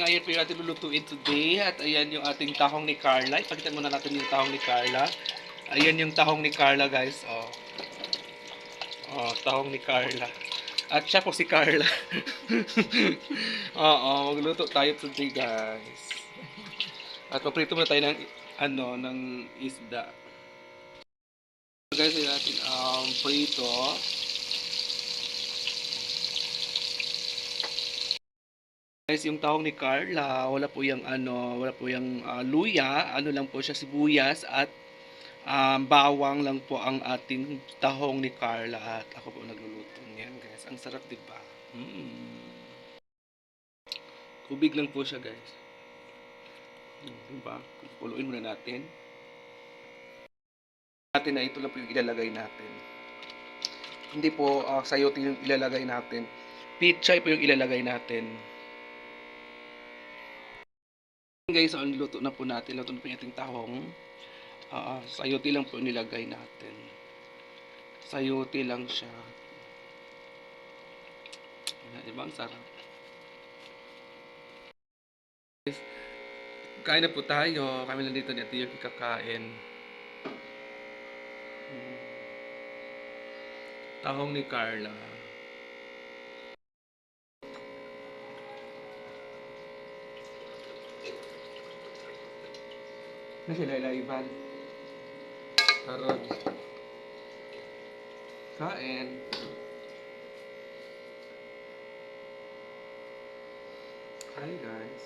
Ngayon po yung ating lulutuin today at ayan yung ating tahong ni Carla. Ipakita muna natin yung tahong ni Carla. Ayan yung tahong ni Carla guys. Oh. Oh, tahong ni Carla. At siya po si Carla. Oo, magluto tayo today guys. At paprito muna tayo ng ano, ng isda. Guys, yung ating um, prito. Guys, yung tahong ni Carla, wala po yung ano, wala po yung ah, luya, ano lang po siya sibuyas at um, bawang lang po ang ating tahong ni Carla at ako po nagluluto niyan, guys. Ang sarap, 'di ba? Mm. Kubig lang po siya, guys. Mm, 'Di ba? Kuluin muna natin. Natin na ito lang po yung ilalagay natin. Hindi po uh, sayote yung ilalagay natin. Pichay po yung ilalagay natin. Guys, ang luto na po natin. Luto na po yung ating tahong. Ah, sayote lang po nilagay natin. Sayote lang siya. Diba? Ang sarap. Guys, kain na po tayo. Kami lang dito ni Ate yung kakain. Tahong ni Carla. Na sila ilaiban. Karon. Kain. Hi guys.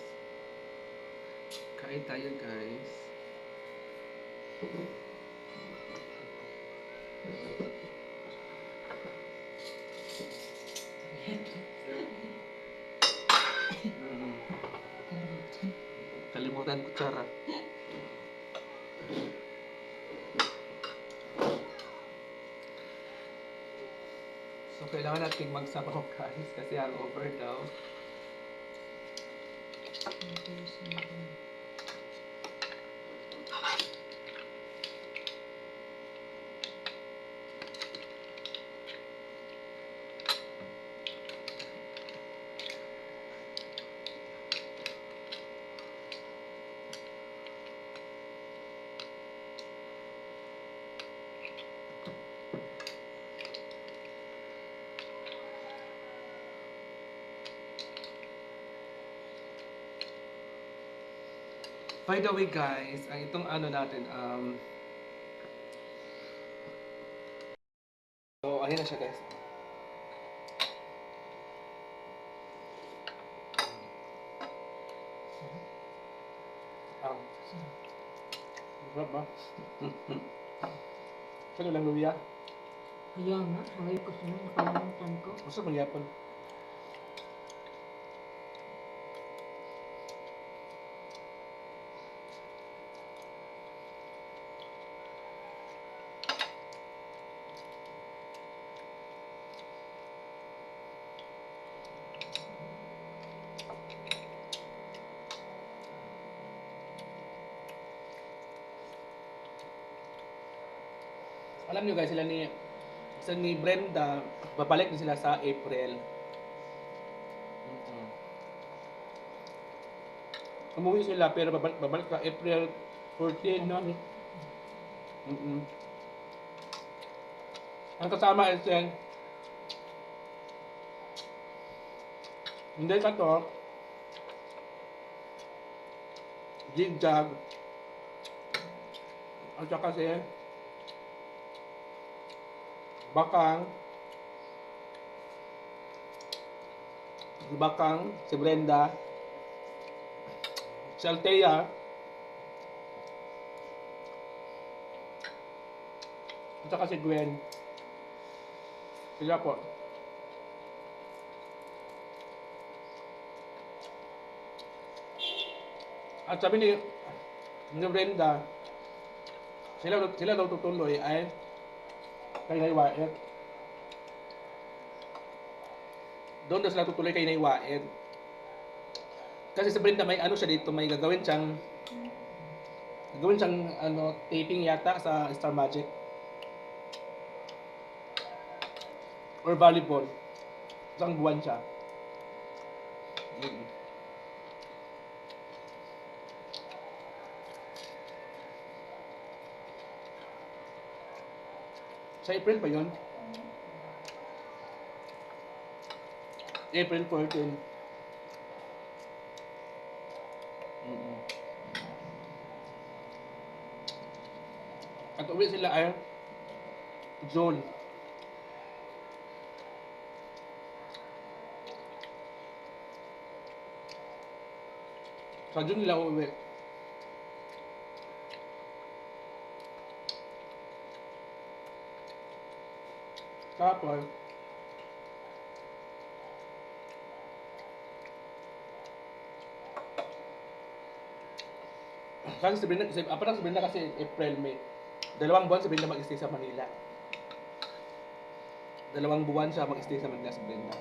Kain tayo guys. Kalimutan kutsara. So, kailangan nating magsabaw guys kasi hangover daw. By the way guys, ang itong ano natin, um, So, ayun na siya guys. Um, Sarap ba? Kano lang luya? Kaya nga, sabi ko sa'yo, nakalimutan ko. Gusto mo yapon? Alam nyo guys, sila ni sa ni Brenda, babalik din sila sa April. Mm-mm. Umuwi sila pero babalik, babalik sa April 14, no? Mm-mm. Ang kasama is yan, hindi ka to, zigzag, at saka si Bakang, si Bakang, si Brenda, si Althea, at saka si Gwen. Sila po. At sabi ni, ni Brenda, sila, sila daw tutuloy ay kay Naiwaet. Doon daw sila tutuloy kay Naiwaet. Kasi si Brenda may ano siya dito, may gagawin siyang gagawin siyang ano, taping yata sa Star Magic. Or volleyball. Isang buwan siya. Mm. Sa April pa yun? April 14. Mm-mm. At uwi sila ay June. Sa June nila uuwi. Tapos, kasi si Brenda, si, apa na si Brenda kasi April, May. Dalawang buwan si Brenda mag-stay sa Manila. Dalawang buwan siya mag-stay sa Manila si Brenda.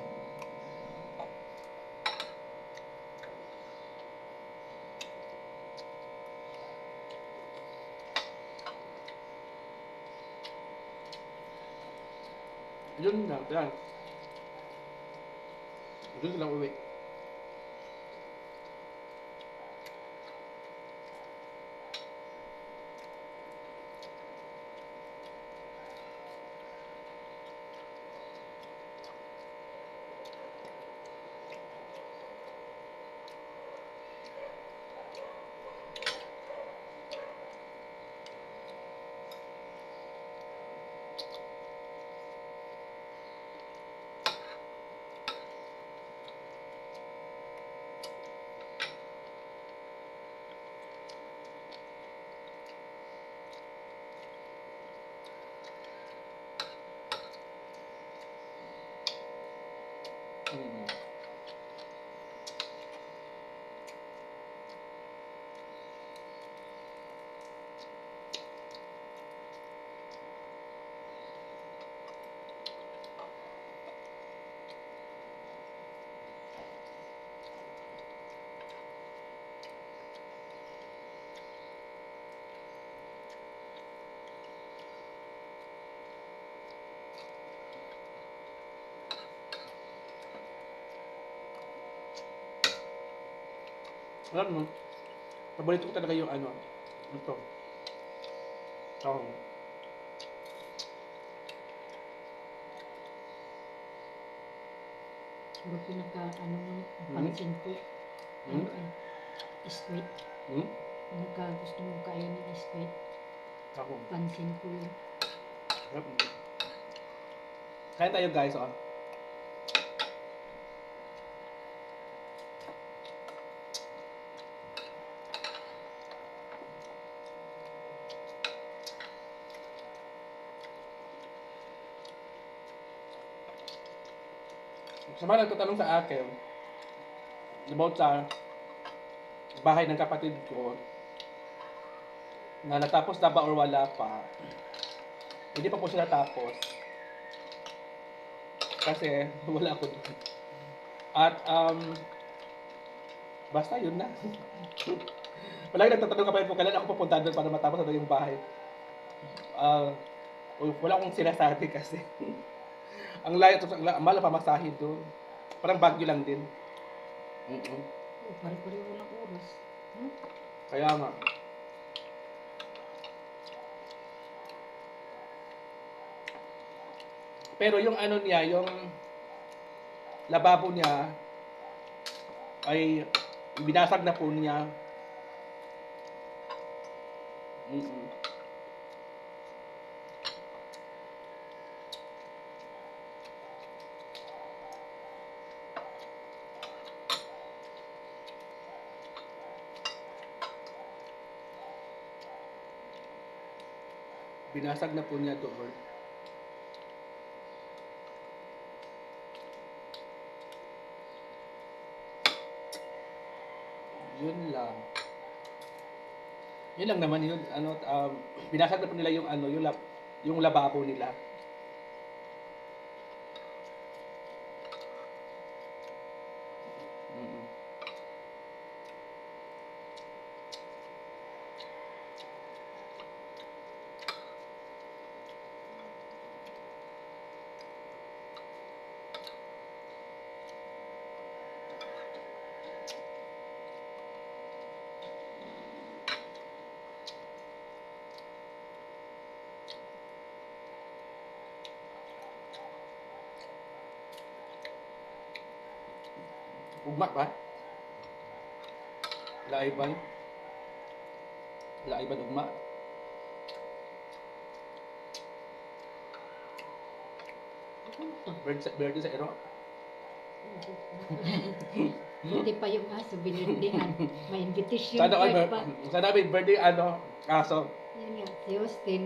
Yun na, yan. Doon sila uwi. Alam mo, paborito ko talaga yung ano, ito. Tahong. Pero pinaka, ano mo, Hmm? pansin ko, ano Hmm? eh, squid. Hmm? Pinaka gusto mo kainin ng squid, Tahong. pansin ko yun. Sarap. Kain tayo guys, oh. Sa mga nagtatanong sa akin about sa bahay ng kapatid ko na natapos na ba or wala pa, hindi pa po siya natapos. Kasi wala ako doon. At um, basta yun na. wala nagtatanong kapatid ko kailan ako pupunta doon para matapos na yung bahay. Ah, wala akong sinasabi kasi. ang layo to, ang la- ang mahal doon. Parang bagyo lang din. Mm-mm. Oh, pare-pareho ng oras. Hmm? Kaya nga. Pero yung ano niya, yung lababo niya ay binasag na po niya. Mm-mm. Binasag na po niya doon. Yun lang. Yun lang naman yun. Ano, um, binasag na po nila yung ano, yung, lab, yung lababo nila. Ugma pa. Laiban. Laiban ugma. Bird sa, bird sa ero. Hindi pa yung aso, binirdihan. May invitation Sana card pa. sana may birthday ano, kaso Yan nga, si Austin,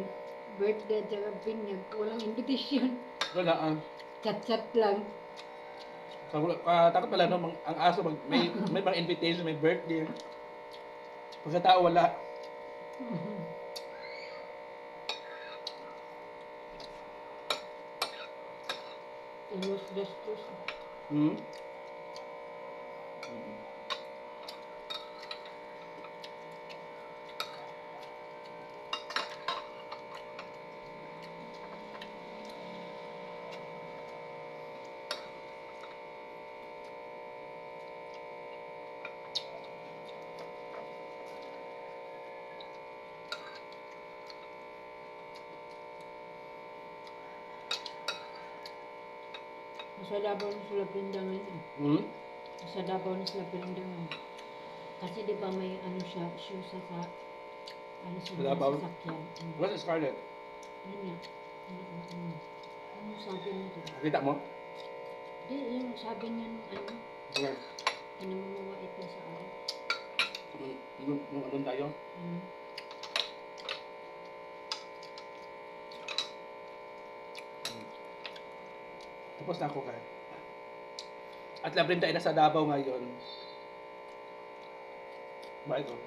birthday at saka binyag, walang invitation. wala ang Chat-chat lang. So, uh, takot pala no, mang- ang aso mag, may may mga invitation, may birthday. Pag sa tao wala. Just this. Hmm? Nasa Davao na sila pindangan. Hmm? Nasa Davao na sila pindangan. Kasi di ba may ano siya, shoe sa sa ano sa Sa Davao? mga sasakyan. Mm. What's Scarlett? Mm, mm, mm. Ano sabi niya doon? Nakita mo? Di, yung sabi niya nung ano, Sige. pinamamawait niya sa ano. Nung, nung, nung ano tayo? Mm. Tapos na ako ka. At labrin tayo na sa Davao ngayon. Ba ito?